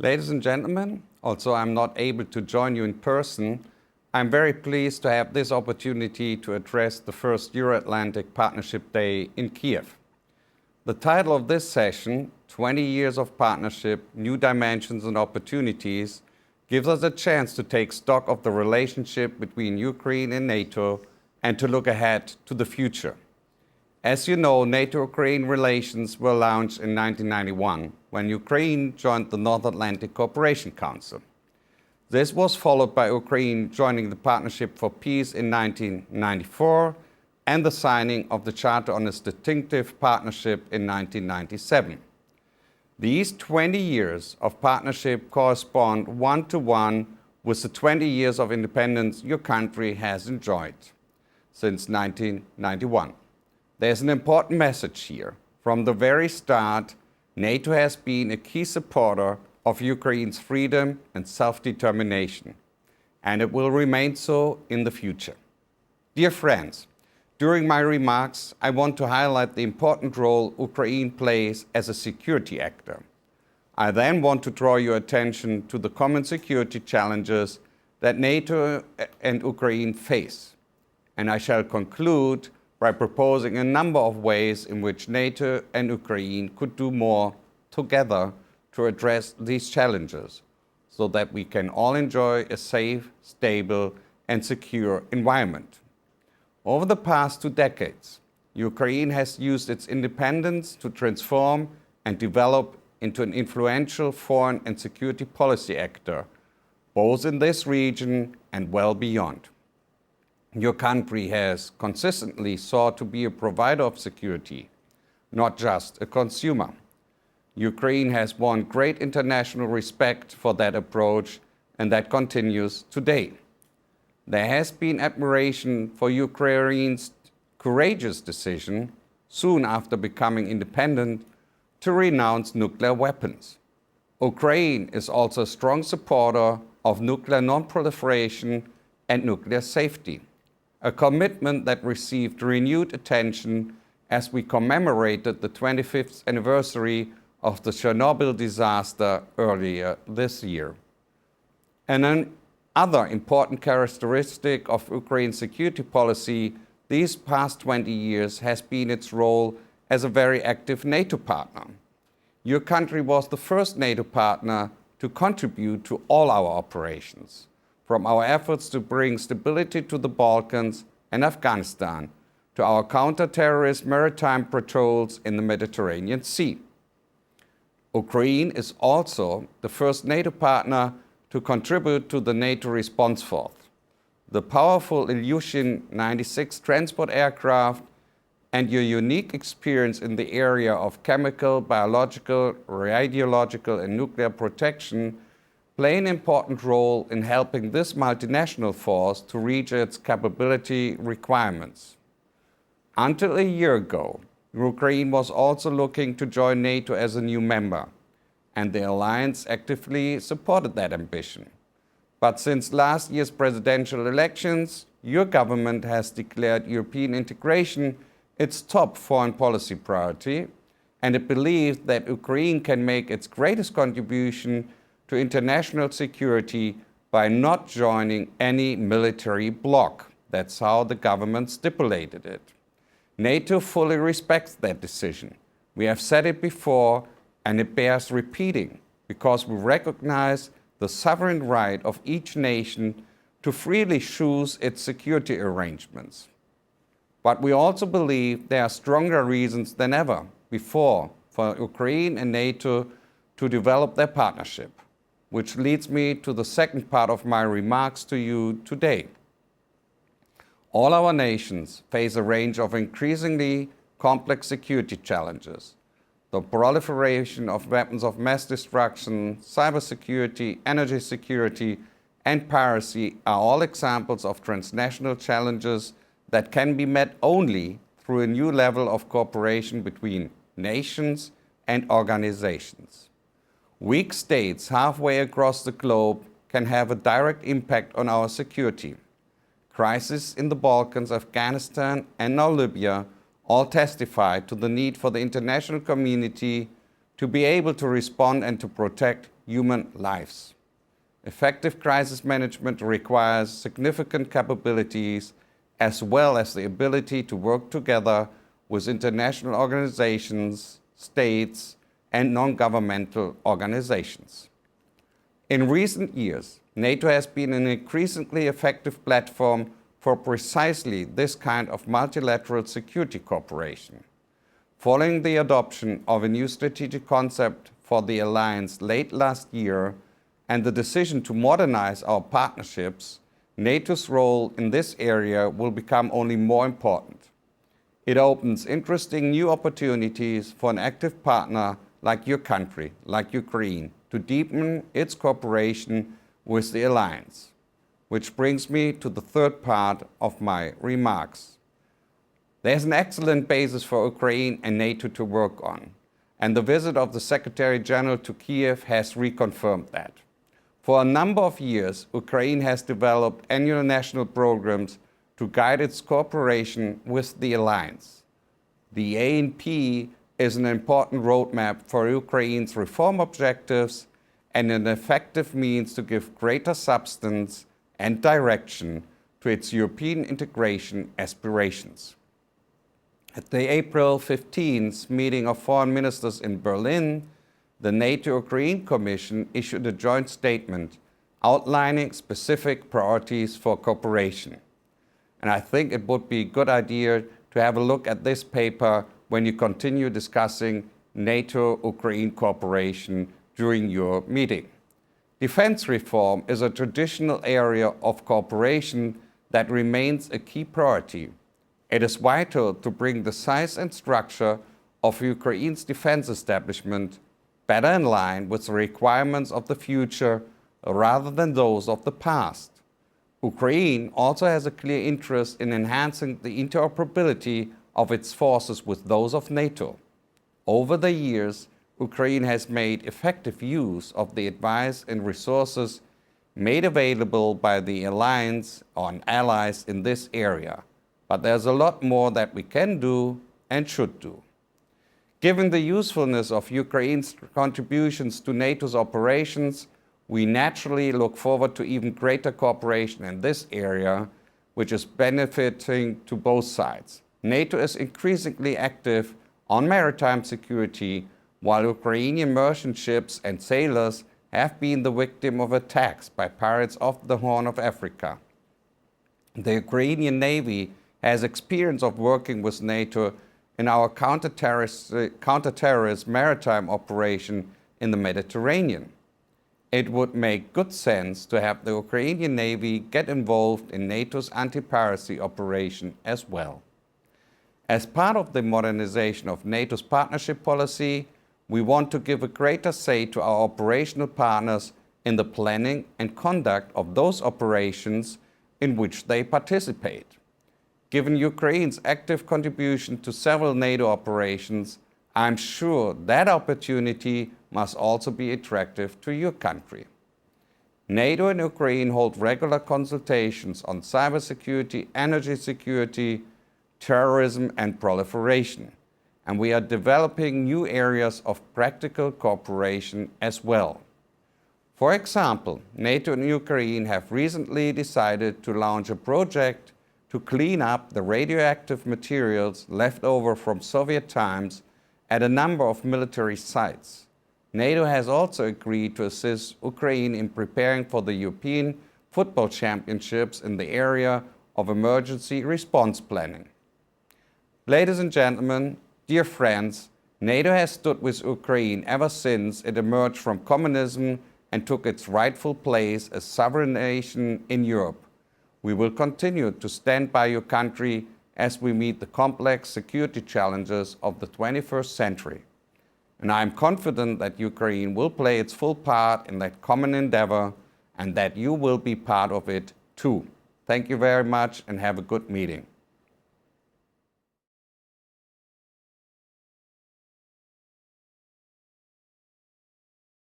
Ladies and gentlemen, although I'm not able to join you in person, I'm very pleased to have this opportunity to address the first Euro-Atlantic Partnership Day in Kiev. The title of this session, 20 Years of Partnership, New Dimensions and Opportunities, gives us a chance to take stock of the relationship between Ukraine and NATO and to look ahead to the future. As you know, NATO-Ukraine relations were launched in 1991 when Ukraine joined the North Atlantic Cooperation Council. This was followed by Ukraine joining the Partnership for Peace in 1994 and the signing of the Charter on a Distinctive Partnership in 1997. These 20 years of partnership correspond one to one with the 20 years of independence your country has enjoyed since 1991. There's an important message here. From the very start, NATO has been a key supporter of Ukraine's freedom and self-determination, and it will remain so in the future. Dear friends, during my remarks, I want to highlight the important role Ukraine plays as a security actor. I then want to draw your attention to the common security challenges that NATO and Ukraine face. And I shall conclude by proposing a number of ways in which NATO and Ukraine could do more together to address these challenges so that we can all enjoy a safe, stable, and secure environment. Over the past two decades, Ukraine has used its independence to transform and develop into an influential foreign and security policy actor, both in this region and well beyond. Your country has consistently sought to be a provider of security, not just a consumer. Ukraine has won great international respect for that approach, and that continues today. There has been admiration for Ukraine's courageous decision, soon after becoming independent, to renounce nuclear weapons. Ukraine is also a strong supporter of nuclear non-proliferation and nuclear safety a commitment that received renewed attention as we commemorated the 25th anniversary of the Chernobyl disaster earlier this year. And another important characteristic of Ukraine's security policy these past 20 years has been its role as a very active NATO partner. Your country was the first NATO partner to contribute to all our operations from our efforts to bring stability to the Balkans and Afghanistan to our counter-terrorist maritime patrols in the Mediterranean Sea. Ukraine is also the first NATO partner to contribute to the NATO response force. The powerful Ilyushin 96 transport aircraft and your unique experience in the area of chemical, biological, radiological, and nuclear protection play an important role in helping this multinational force to reach its capability requirements. Until a year ago, Ukraine was also looking to join NATO as a new member, and the alliance actively supported that ambition. But since last year's presidential elections, your government has declared European integration its top foreign policy priority, and it believes that Ukraine can make its greatest contribution to international security by not joining any military bloc. That's how the government stipulated it. NATO fully respects that decision. We have said it before, and it bears repeating because we recognize the sovereign right of each nation to freely choose its security arrangements. But we also believe there are stronger reasons than ever before for Ukraine and NATO to develop their partnership which leads me to the second part of my remarks to you today. All our nations face a range of increasingly complex security challenges. The proliferation of weapons of mass destruction, cybersecurity, energy security, and piracy are all examples of transnational challenges that can be met only through a new level of cooperation between nations and organizations. Weak states halfway across the globe can have a direct impact on our security. Crises in the Balkans, Afghanistan, and now Libya all testify to the need for the international community to be able to respond and to protect human lives. Effective crisis management requires significant capabilities as well as the ability to work together with international organizations, states, and non governmental organizations. In recent years, NATO has been an increasingly effective platform for precisely this kind of multilateral security cooperation. Following the adoption of a new strategic concept for the alliance late last year and the decision to modernize our partnerships, NATO's role in this area will become only more important. It opens interesting new opportunities for an active partner like your country, like Ukraine, to deepen its cooperation with the alliance. Which brings me to the third part of my remarks. There's an excellent basis for Ukraine and NATO to work on, and the visit of the Secretary General to Kiev has reconfirmed that. For a number of years, Ukraine has developed annual national programs to guide its cooperation with the alliance. The ANP is an important roadmap for Ukraine's reform objectives and an effective means to give greater substance and direction to its European integration aspirations. At the April 15th meeting of foreign ministers in Berlin, the NATO Ukraine Commission issued a joint statement outlining specific priorities for cooperation. And I think it would be a good idea to have a look at this paper when you continue discussing NATO Ukraine cooperation during your meeting. Defense reform is a traditional area of cooperation that remains a key priority. It is vital to bring the size and structure of Ukraine's defense establishment better in line with the requirements of the future rather than those of the past. Ukraine also has a clear interest in enhancing the interoperability of its forces with those of NATO. Over the years, Ukraine has made effective use of the advice and resources made available by the alliance on allies in this area. But there's a lot more that we can do and should do. Given the usefulness of Ukraine's contributions to NATO's operations, we naturally look forward to even greater cooperation in this area, which is benefiting to both sides. NATO is increasingly active on maritime security, while Ukrainian merchant ships and sailors have been the victim of attacks by pirates off the Horn of Africa. The Ukrainian Navy has experience of working with NATO in our counter-terrorist, uh, counter-terrorist maritime operation in the Mediterranean. It would make good sense to have the Ukrainian Navy get involved in NATO's anti-piracy operation as well. As part of the modernization of NATO's partnership policy, we want to give a greater say to our operational partners in the planning and conduct of those operations in which they participate. Given Ukraine's active contribution to several NATO operations, I'm sure that opportunity must also be attractive to your country. NATO and Ukraine hold regular consultations on cybersecurity, energy security, terrorism, and proliferation and we are developing new areas of practical cooperation as well. For example, NATO and Ukraine have recently decided to launch a project to clean up the radioactive materials left over from Soviet times at a number of military sites. NATO has also agreed to assist Ukraine in preparing for the European Football Championships in the area of emergency response planning. Ladies and gentlemen, Dear friends, NATO has stood with Ukraine ever since it emerged from communism and took its rightful place as sovereign nation in Europe. We will continue to stand by your country as we meet the complex security challenges of the 21st century. And I am confident that Ukraine will play its full part in that common endeavor and that you will be part of it too. Thank you very much and have a good meeting.